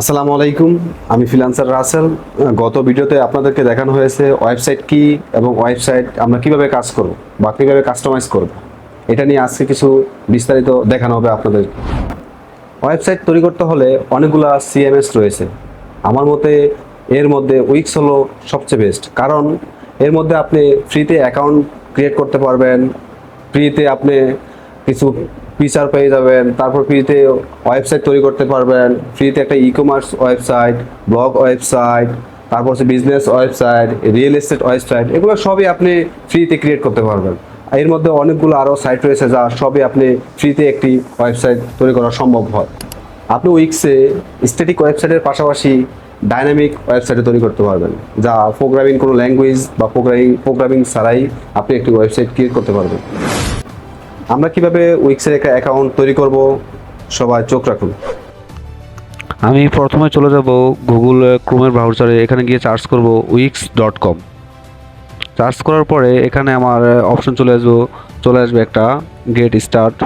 আসসালামু আলাইকুম, আমি ফিলান্সার রাসেল। গত ভিডিওতে আপনাদেরকে দেখানো হয়েছে ওয়েবসাইট কি এবং ওয়েবসাইট আমরা কীভাবে কাজ করব বা কীভাবে কাস্টমাইজ করব। এটা নিয়ে আজকে কিছু বিস্তারিত দেখানো হবে আপনাদের। ওয়েবসাইট তৈরি করতে হলে অনেকগুলা সিএমএস রয়েছে। আমার মতে এর মধ্যে উইক্স হলো সবচেয়ে বেস্ট কারণ এর মধ্যে আপনি ফ্রিতে অ্যাকাউন্ট ক্রিয়েট করতে পারবেন। ফ্রিতে আপনি কিছু ফিচার পেয়ে যাবেন। তারপর ফ্রিতে ওয়েবসাইট তৈরি করতে পারবেন। ফ্রিতে একটা e commerce website blog website তারপর হচ্ছে business website real estate website এগুলো সবই আপনি ফ্রিতে ক্রিয়েট করতে পারবেন। এর মধ্যে অনেকগুলো আরও সাইট রয়েছে যা সবই আপনি ফ্রিতে একটি ওয়েবসাইট তৈরি করা সম্ভব হয়। আপনি উইক্সে স্ট্যাটিক ওয়েবসাইটের পাশাপাশি ডাইনামিক ওয়েবসাইটে তৈরি করতে পারবেন, যা প্রোগ্রামিং কোনো ল্যাঙ্গুয়েজ বা প্রোগ্রামিং প্রোগ্রামিং ছাড়াই আপনি একটি ওয়েবসাইট ক্রিয়েট করতে পারবেন। আমরা কীভাবে উইক্সের একটা অ্যাকাউন্ট তৈরি করব? সবাই চোখ রাখুন। আমি প্রথমে চলে যাব গুগল ক্রোমের ব্রাউজারে এখানে গিয়ে সার্চ করব উইক্স ডট কম সার্চ করার পরে এখানে আমার অপশন চলে আসব, চলে আসবে একটা গেট স্টার্ট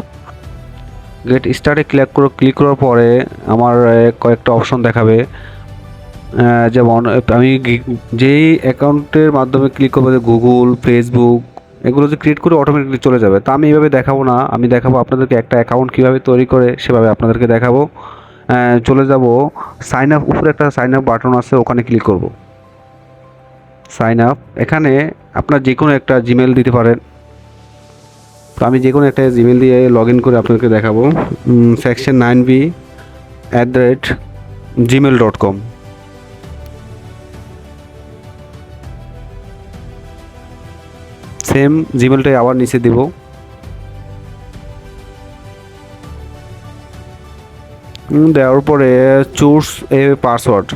গেট স্টার্টে ক্লিক করে ক্লিক করার পরে আমার কয়েকটা অপশন দেখাবে। যেমন, আমি যেই অ্যাকাউন্টের মাধ্যমে ক্লিক করব গুগল ফেসবুক এগুলো যে ক্রিয়েট করে অটোমেটিকলি চলে যাবে, তা আমি এইভাবে দেখাবো না। আমি দেখাবো আপনাদেরকে একটা অ্যাকাউন্ট কীভাবে তৈরি করে, সেভাবে আপনাদেরকে দেখাবো। চলে যাব। সাইন আপ উপরে একটা সাইন আপ বাটন আছে, ওখানে ক্লিক করব। সাইন আপ এখানে আপনার যে কোনো একটা জিমেল দিতে পারেন। তো আমি যে কোনো একটা জিমেল দিয়ে লগ ইন করে আপনাদেরকে দেখাবো। Section nine B at the rate Gmail dot com same জিমেলটাই আবার নিচে দিব। দেওয়ার পরে চুজ এ পাসওয়ার্ড।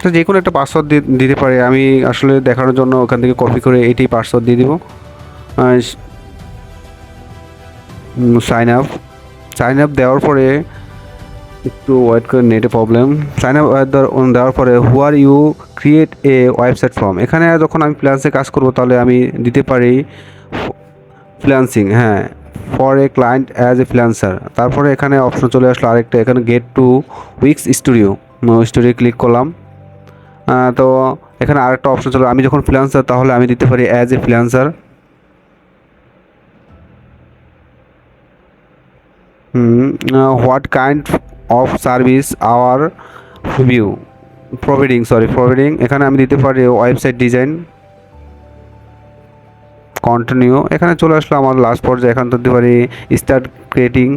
তো যে কোনো একটা পাসওয়ার্ড দিতে পারে। আমি আসলে দেখানোর জন্য ওখান থেকে কপি করে এটি পাসওয়ার্ড দিয়ে দিব। সাইন আপ সাইন আপ দেওয়ার পরে একটু ওয়েট করে নেটে প্রবলেম সাইন আপ দেওয়ার পরে who are you create a website form এখানে যখন আমি ফ্রিল্যান্সে কাজ করব, তাহলে আমি দিতে পারি ফ্রিল্যান্সিং হ্যাঁ for a client as a freelancer তারপরে এখানে অপশন চলে আসলো আরেকটা, এখানে get to Wix studio studio click করলাম। তো এখানে আরেকটা অপশন চলে, আমি যখন ফ্রিল্যান্সার তাহলে আমি দিতে পারি as a freelancer what kind of service our view providing sorry providing এখানে আমি দিতে পারি ওয়েবসাইট ডিজাইন কন্টিনিউ এখানে চলে আসলো আমার লাস্ট পর্যায়ে। এখানে দিতে পারি স্টার্ট ক্রিয়েটিং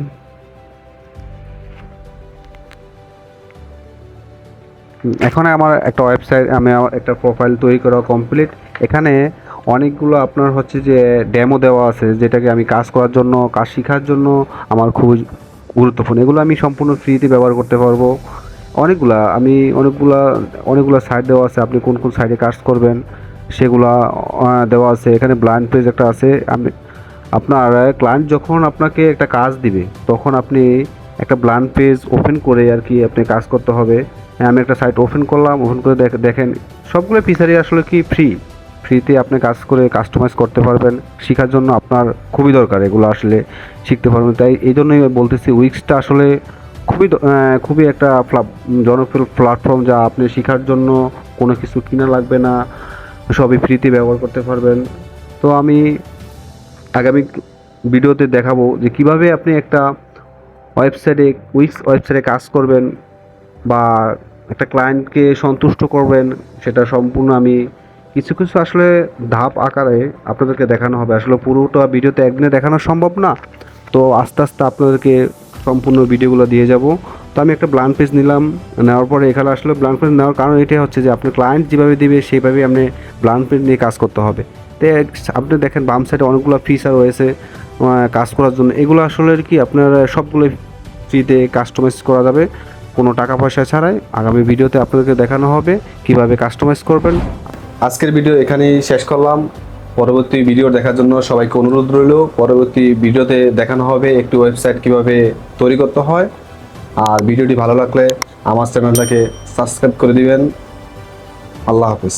এখানে আমার একটা ওয়েবসাইট আমি আমার একটা প্রোফাইল তৈরি করা কমপ্লিট এখানে অনেকগুলো আপনার হচ্ছে যে ডেমো দেওয়া আছে, যেটাকে আমি কাজ করার জন্য, কাজ শেখার জন্য আমার খুবই গুরুত্বপূর্ণ। এগুলো আমি সম্পূর্ণ ফ্রিতে ব্যবহার করতে পারব। অনেকগুলা আমি অনেকগুলা অনেকগুলা সাইড দেওয়া আছে। আপনি কোন কোন সাইডে কাজ করবেন সেগুলা দেওয়া আছে। এখানে ব্লাইন্ড পেজ একটা আছে। আমি আপনার ক্লায়েন্ট যখন আপনাকে একটা কাজ দিবে তখন আপনি একটা ব্লান্ড পেজ ওপেন করে আর কি আপনি কাজ করতে হবে। হ্যাঁ, আমি একটা সাইট ওপেন করলাম ওপেন করে দেখ- দেখেন। সবগুলো ফিচারই আসলে কি ফ্রি ফ্রিতে আপনি কাজ করে কাস্টমাইজ করতে পারবেন। শেখার জন্য আপনার খুবই দরকার এগুলো আসলে শিখতে পারবেন। তাই এই জন্যই বলতেছি উইক্সটা আসলে খুবই খুবই একটা জনপ্রিয় প্ল্যাটফর্ম যা আপনি শেখার জন্য কোনো কিছু কিনা লাগবে না। সবই ফ্রিতে ব্যবহার করতে পারবেন। তো আমি আগামী ভিডিওতে দেখাবো যে কীভাবে আপনি একটা ওয়েবসাইটে উইক্স ওয়েবসাইটে কাজ করবেন বা একটা ক্লায়েন্টকে সন্তুষ্ট করবেন, সেটা সম্পূর্ণ আমি কিছু কিছু আসলে ধাপ আকারে আপনাদেরকে দেখানো হবে। আসলে পুরোটা ভিডিওতে একদিনে দেখানো সম্ভব না। তো আস্তে আস্তে আপনাদেরকে সম্পূর্ণ ভিডিওগুলো দিয়ে যাব। তো আমি একটা ব্লান্ড পেজ নিলাম, নেওয়ার পরে এখানে আসলে ব্লান্ড পেজ নেওয়ার কারণ এটাই হচ্ছে যে আপনার ক্লায়েন্ট যেভাবে দিবে, সেইভাবেই আপনি ব্লান্ড পেজ নিয়ে কাজ করতে হবে। তো আপনি দেখেন বাম সাইডে অনেকগুলো ফিচার রয়েছে কাজ করার জন্য। এগুলো আসলে কি আপনার সবগুলো ফ্রিতে কাস্টমাইজ করা যাবে। কোনো টাকা পয়সা ছাড়াই আগামী ভিডিওতে আপনাদেরকে দেখানো হবে কীভাবে কাস্টমাইজ করবেন। আজকের ভিডিও এখানেই শেষ করলাম। পরবর্তী ভিডিও দেখার জন্য সবাইকে অনুরোধ রইল। পরবর্তী ভিডিওতে দেখানো হবে একটি ওয়েবসাইট কীভাবে তৈরি করতে হয়। আর ভিডিওটি ভালো লাগলে আমার চ্যানেলটাকে সাবস্ক্রাইব করে দিবেন। আল্লাহ হাফিজ।